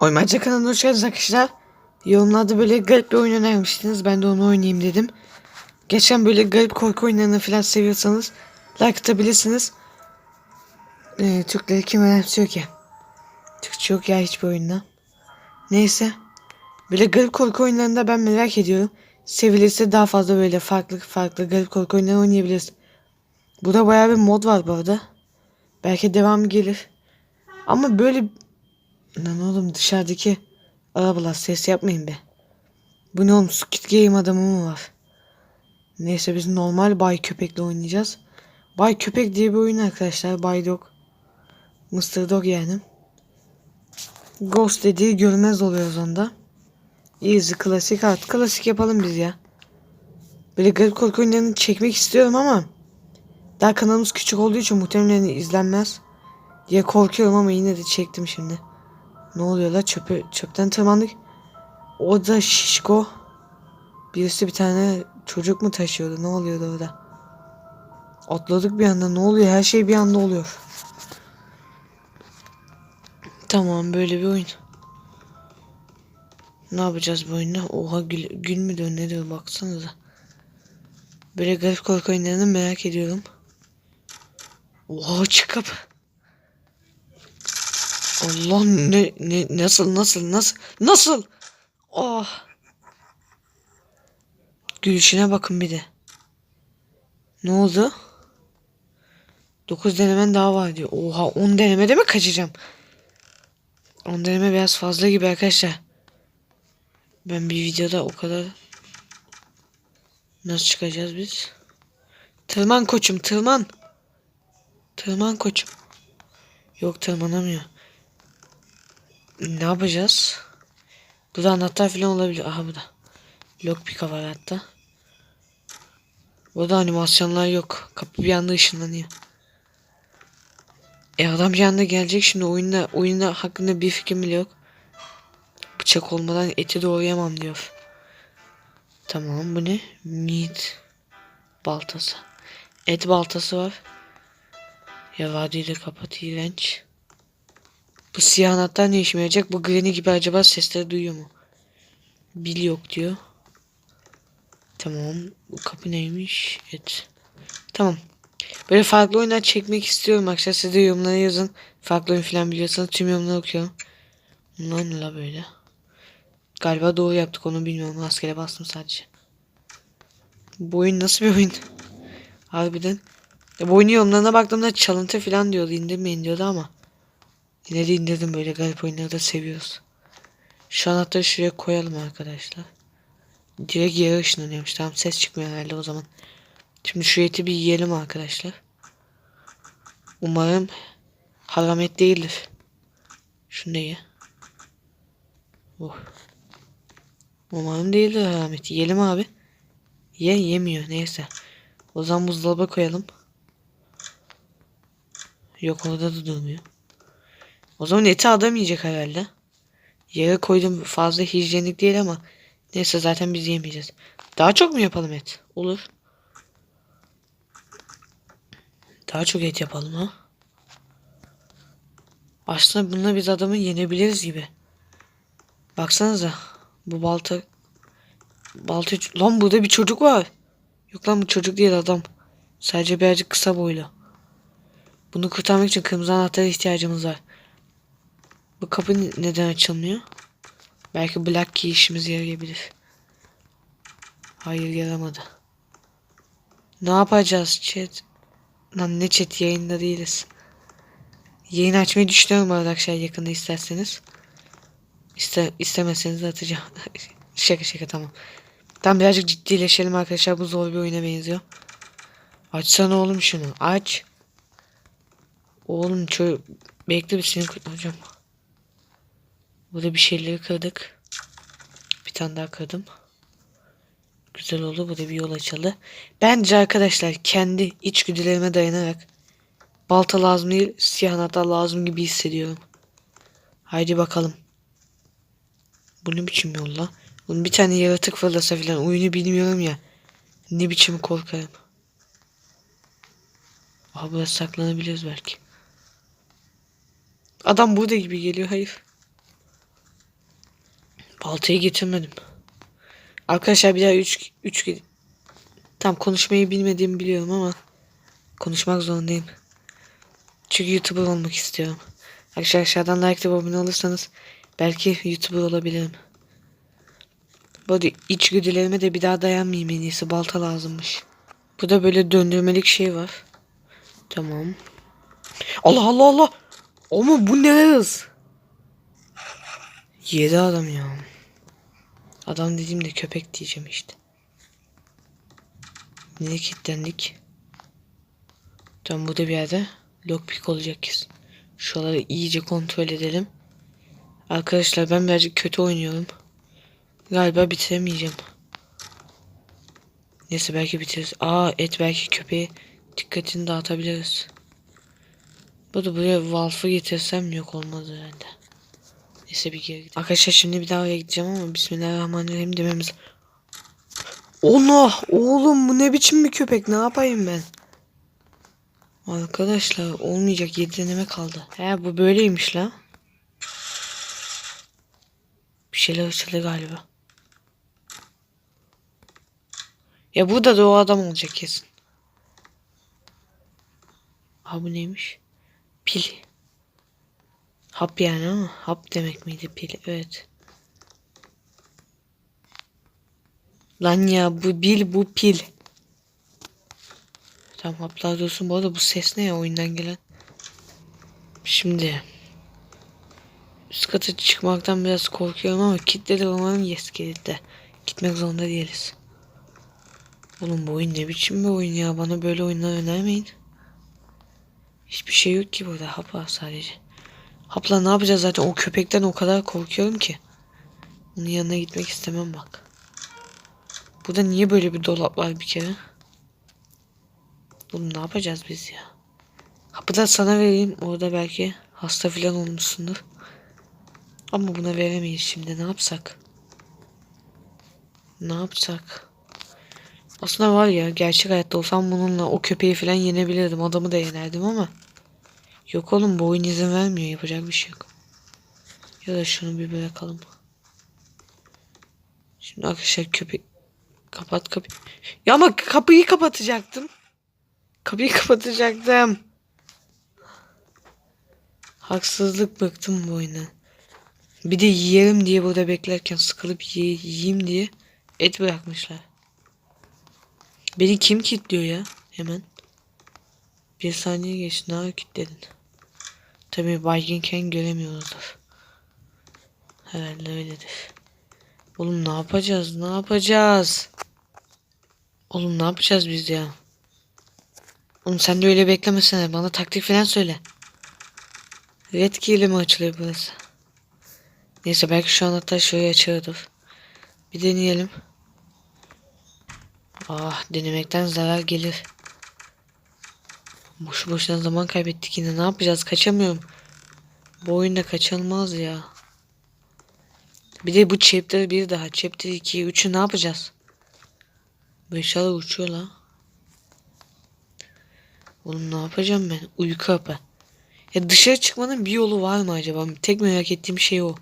Oymaca kanalına hoş geldiniz arkadaşlar. Yorumlarda böyle garip bir oyun önermiştiniz. Ben de onu oynayayım dedim. Geçen böyle garip korku oyunlarını falan seviyorsanız like atabilirsiniz. Ee, Türkleri kim önemsiyor ki? Türkçe yok ya hiçbir oyunda. Neyse. Böyle garip korku oyunlarında ben merak ediyorum. Sevilirse daha fazla böyle farklı farklı garip korku oyunları oynayabiliriz. Burada bayağı bir mod var bu arada. Belki devam gelir. Ama böyle Lan oğlum dışarıdaki arabalar ses yapmayın be. Bu ne oğlum Squid Game adamı mı var? Neyse biz normal Bay Köpek'le oynayacağız. Bay Köpek diye bir oyun arkadaşlar. Bay Dog. Mr. Dog yani. Ghost dediği görmez oluyoruz onda. Easy klasik art. Klasik yapalım biz ya. Böyle garip korku oyunlarını çekmek istiyorum ama daha kanalımız küçük olduğu için muhtemelen izlenmez diye korkuyorum ama yine de çektim şimdi. Ne oluyor la çöpe çöpten tırmandık. O da şişko. Birisi bir tane çocuk mu taşıyordu? Ne oluyordu orada? Atladık bir anda. Ne oluyor? Her şey bir anda oluyor. Tamam böyle bir oyun. Ne yapacağız bu oyunda? Oha gül, gül mü diyor baksanıza. Böyle garip korku oyunlarını merak ediyorum. Oha çık kapı. Allah ne ne nasıl nasıl nasıl nasıl? Oh. Gülüşüne bakın bir de. Ne oldu? 9 denemen daha var diyor. Oha 10 denemede mi kaçacağım? 10 deneme biraz fazla gibi arkadaşlar. Ben bir videoda o kadar Nasıl çıkacağız biz? Tırman koçum tırman. Tırman koçum. Yok tırmanamıyor. Ne yapacağız? Burada anahtar falan olabilir. Aha bu da. Lockpick var hatta. Burada animasyonlar yok. Kapı bir anda ışınlanıyor. E adam bir anda gelecek şimdi oyunda oyunda hakkında bir fikrim bile yok. Bıçak olmadan eti doğrayamam diyor. Tamam bu ne? Meat baltası. Et baltası var. Ya vadiyi de kapat iğrenç. Bu siyah anahtar ne işime yarayacak? Bu Granny gibi acaba sesleri duyuyor mu? Bil yok diyor. Tamam. Bu kapı neymiş? Et. Tamam. Böyle farklı oyunlar çekmek istiyorum arkadaşlar. Siz de yorumlara yazın. Farklı oyun falan biliyorsanız tüm yorumları okuyorum. Bunlar ne la böyle? Galiba doğru yaptık onu bilmiyorum. Rastgele bastım sadece. Bu oyun nasıl bir oyun? Harbiden. Ya bu oyunun yorumlarına baktığımda çalıntı falan diyordu. İndirmeyin diyordu ama. Yine de indirdim böyle garip oyunları da seviyoruz. Şu anahtarı şuraya koyalım arkadaşlar. Direkt yere ışınlanıyormuş. Tamam ses çıkmıyor herhalde o zaman. Şimdi şu eti bir yiyelim arkadaşlar. Umarım haramet değildir. Şunu da ye. Oh. Umarım değildir haramet. Yiyelim abi. Ye yemiyor neyse. O zaman buzdolaba koyalım. Yok orada da durmuyor. O zaman eti adam yiyecek herhalde. Yere koydum fazla hijyenik değil ama neyse zaten biz yemeyeceğiz. Daha çok mu yapalım et? Olur. Daha çok et yapalım ha. Aslında bununla biz adamı yenebiliriz gibi. Baksanıza. Bu balta balta lan burada bir çocuk var. Yok lan bu çocuk değil adam. Sadece birazcık kısa boylu. Bunu kurtarmak için kırmızı anahtara ihtiyacımız var. Bu kapı neden açılmıyor? Belki Black Key işimize yarayabilir. Hayır yaramadı. Ne yapacağız chat? Lan ne chat yayında değiliz. Yayın açmayı düşünüyorum arkadaşlar yakında isterseniz. İste, istemezseniz atacağım. şaka şaka tamam. Tam birazcık ciddileşelim arkadaşlar. Bu zor bir oyuna benziyor. Açsana oğlum şunu. Aç. Oğlum çocuk. Bekle bir seni kurtaracağım. Burada bir şeyleri kırdık. Bir tane daha kırdım. Güzel oldu. Burada bir yol açıldı. Bence arkadaşlar kendi içgüdülerime dayanarak balta lazım değil siyah anahtar lazım gibi hissediyorum. Haydi bakalım. Bu ne biçim yol la? Bunun bir tane yaratık fırlasa filan oyunu bilmiyorum ya. Ne biçim korkarım. Aha burası saklanabiliriz belki. Adam burada gibi geliyor hayır. Baltayı getirmedim. Arkadaşlar bir daha 3 3 Tam konuşmayı bilmediğimi biliyorum ama konuşmak zorundayım. Çünkü YouTuber olmak istiyorum. Arkadaşlar aşağıdan like ve abone olursanız belki YouTuber olabilirim. Bu arada içgüdülerime de bir daha dayanmayayım en iyisi. Balta lazımmış. Burada böyle döndürmelik şey var. Tamam. Allah Allah Allah. Ama bu ne hız? Yedi adam ya. Adam dediğimde köpek diyeceğim işte. Niye kilitlendik? Tam burada bir yerde lockpick olacak kesin. Şuraları iyice kontrol edelim. Arkadaşlar ben birazcık kötü oynuyorum. Galiba bitiremeyeceğim. Neyse belki bitiririz. Aa et belki köpeği dikkatini dağıtabiliriz. Bu da buraya Valve'ı getirsem yok olmaz herhalde. Neyse bir geri gidelim. Arkadaşlar şimdi bir daha oraya gideceğim ama Bismillahirrahmanirrahim dememiz. Ona oğlum bu ne biçim bir köpek ne yapayım ben? Arkadaşlar olmayacak 7 deneme kaldı. He bu böyleymiş la. Bir şeyler açıldı galiba. Ya burada da o adam olacak kesin. Ha bu neymiş? Pil. Hap yani ama hap demek miydi pil? Evet. Lan ya bu bil bu pil. Tamam haplar dursun. Bu arada bu ses ne ya oyundan gelen? Şimdi. Üst kata çıkmaktan biraz korkuyorum ama kilitleri umarım yes kilitte. Gitmek zorunda değiliz. Oğlum bu oyun ne biçim bir oyun ya. Bana böyle oyunlar önermeyin. Hiçbir şey yok ki burada. Hap var sadece. Hapla ne yapacağız zaten o köpekten o kadar korkuyorum ki. Onun yanına gitmek istemem bak. Burada niye böyle bir dolap var bir kere? Oğlum ne yapacağız biz ya? Hapı da sana vereyim. Orada belki hasta falan olmuşsundur. Ama buna veremeyiz şimdi. Ne yapsak? Ne yapsak? Aslında var ya gerçek hayatta olsam bununla o köpeği falan yenebilirdim. Adamı da yenerdim ama. Yok oğlum bu oyun izin vermiyor. Yapacak bir şey yok. Ya da şunu bir bırakalım. Şimdi arkadaşlar köpek kapat kapıyı. Ya ama kapıyı kapatacaktım. Kapıyı kapatacaktım. Haksızlık bıktım bu oyuna. Bir de yiyelim diye burada beklerken sıkılıp ye yiyeyim diye et bırakmışlar. Beni kim kilitliyor ya? Hemen. Bir saniye geç. Ne kilitledin? Tabii baygınken göremiyoruzdur. Herhalde öyledir. Oğlum ne yapacağız? Ne yapacağız? Oğlum ne yapacağız biz ya? Oğlum sen de öyle beklemesene. Bana taktik falan söyle. Red ile mi açılıyor burası? Neyse belki şu an hatta şöyle açıyordur. Bir deneyelim. Ah denemekten zarar gelir. Boşu boşuna zaman kaybettik yine. Ne yapacağız? Kaçamıyorum. Bu oyunda kaçılmaz ya. Bir de bu chapter bir daha. Chapter 2, 3'ü ne yapacağız? Bu eşyalar uçuyor la. Oğlum ne yapacağım ben? Uyku hapı. Ya dışarı çıkmanın bir yolu var mı acaba? Tek merak ettiğim şey o.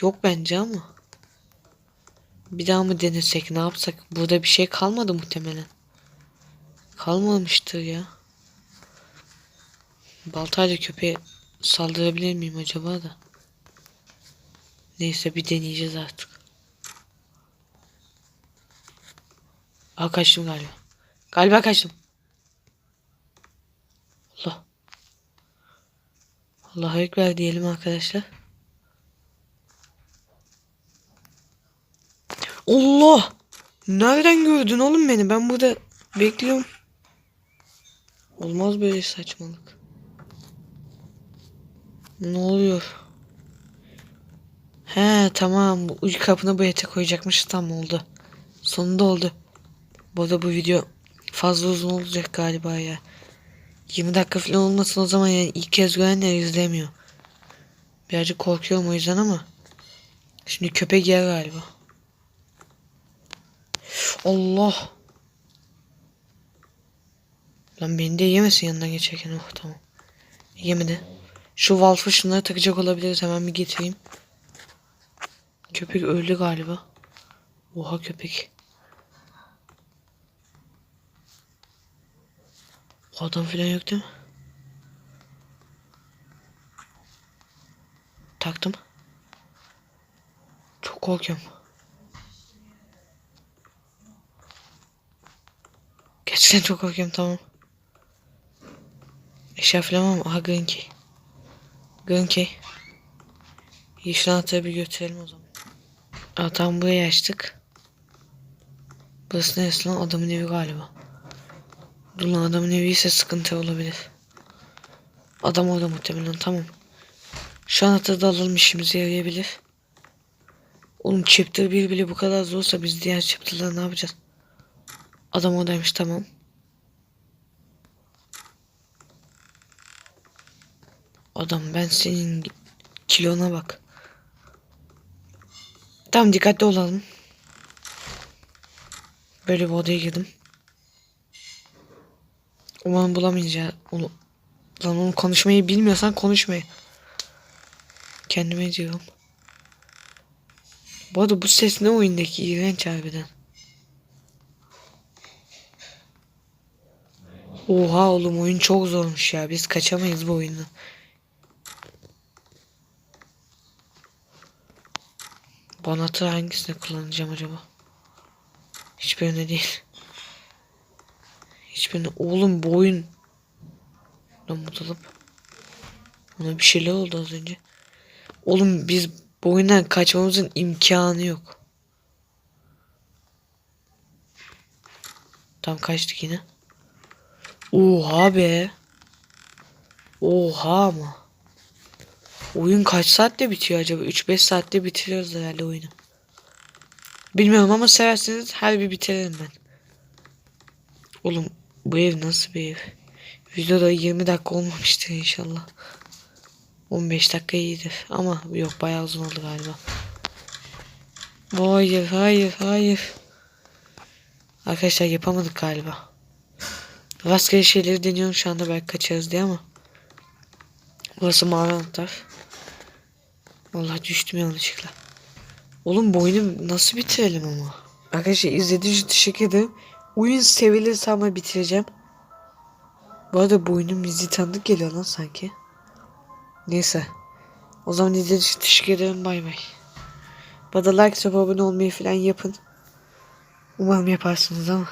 Yok bence ama. Bir daha mı denesek ne yapsak? Burada bir şey kalmadı muhtemelen. Kalmamıştır ya. Baltayla köpeğe saldırabilir miyim acaba da? Neyse bir deneyeceğiz artık. Aa kaçtım galiba. Galiba kaçtım. Allah. Allah'a ekber diyelim arkadaşlar. Allah! Nereden gördün oğlum beni? Ben burada bekliyorum. Olmaz böyle saçmalık. Ne oluyor? He tamam. Bu uç kapına bu ete koyacakmış. Tam oldu. Sonunda oldu. Bu arada bu video fazla uzun olacak galiba ya. 20 dakika falan olmasın o zaman yani ilk kez görenler izlemiyor. Birazcık korkuyorum o yüzden ama. Şimdi köpek yer galiba. Allah. Lan beni de yemesin yanından geçerken. Oh tamam. Yemedi. Şu valfı şunları takacak olabiliriz. Hemen bir getireyim. Köpek öldü galiba. Oha köpek. Adam falan yok değil mi? Taktım. Çok korkuyorum. Gerçekten çok korkuyorum tamam. Eşya falan var mı? Aha green key. Green key. Yeşil anahtarı bir götürelim o zaman. Aa, tamam burayı açtık. Burası neresi lan? Adamın evi galiba. Dur lan adamın evi ise sıkıntı olabilir. Adam orada muhtemelen tamam. Şu anahtarı da alalım işimize yarayabilir. Oğlum chapter 1 bile bu kadar zorsa biz diğer chapter'ları ne yapacağız? Adam oradaymış tamam. Adam ben senin kilona bak. Tamam dikkatli olalım. Böyle bir odaya girdim. Umarım bulamayacağız onu. Lan onu konuşmayı bilmiyorsan konuşmayı. Kendime diyorum. Bu arada bu ses ne oyundaki iğrenç harbiden. Oha oğlum oyun çok zormuş ya. Biz kaçamayız bu oyundan. Bu anahtarı hangisine kullanacağım acaba? Hiçbirine değil. Hiçbirine. Oğlum bu oyun. Lan mutalım. Ona bir şeyler oldu az önce. Oğlum biz bu oyundan kaçmamızın imkanı yok. Tam kaçtık yine. Oha be. Oha ama. Oyun kaç saatte bitiyor acaba? 3-5 saatte bitiriyoruz herhalde oyunu. Bilmiyorum ama severseniz her bir bitirelim ben. Oğlum bu ev nasıl bir ev? Videoda 20 dakika olmamıştır inşallah. 15 dakika iyidir ama yok bayağı uzun oldu galiba. Hayır hayır hayır. Arkadaşlar yapamadık galiba. Rastgele şeyleri deniyorum şu anda belki kaçarız diye ama. Burası mavi anahtar. Vallahi düştüm yanlışlıkla. Oğlum bu oyunu nasıl bitirelim ama? Arkadaşlar izlediğiniz için teşekkür ederim. Oyun sevilirse ama bitireceğim. Bu arada bu oyunun müziği tanıdık geliyor lan sanki. Neyse. O zaman izlediğiniz için teşekkür ederim. Bay bay. Bana like, abone olmayı falan yapın. Umarım yaparsınız ama.